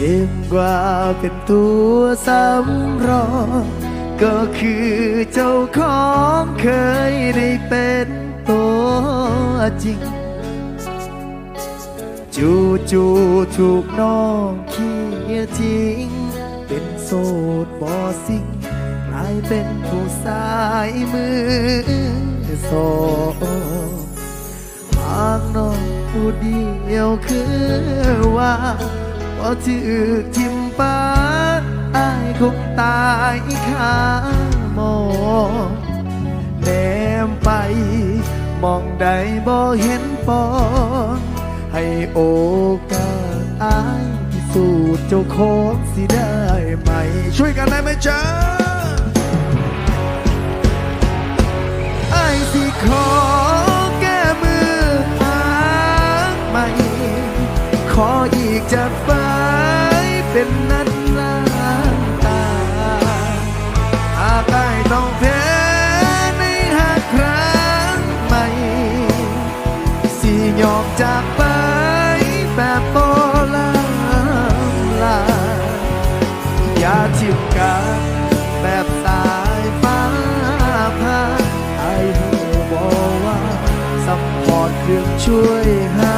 เก่งกว่าเป็นตัวสำรอง ก็คือเจ้าของเคยได้เป็นตัวจริง จูจูถูกน้องขี้ทิ้ง เป็นโสดบอสิงกลายเป็นผู้สายมือสองหากน้องผู้เดียวคือว่า พอถือทิมป้าอายคงตายคาหมองแนมไป มองใดบ่เห็นปอนให้โอกาสอายพิสูจน์เจ้าของสิได้ไหม ช่วยกันได้ไหมจ๊ะไอ้ายสิขอแก้มือหางใหม่ขออีกจากไป เป็นนัดล้างตาหากได้ต้องแพ้ในหักครั้งใหม่สิยอมจากไปแบบโบราณลาอย่าทิมกันแบบสายฟ้าพาไอ้หูบอกว่าซัพพอร์ตเครื่องช่วยหา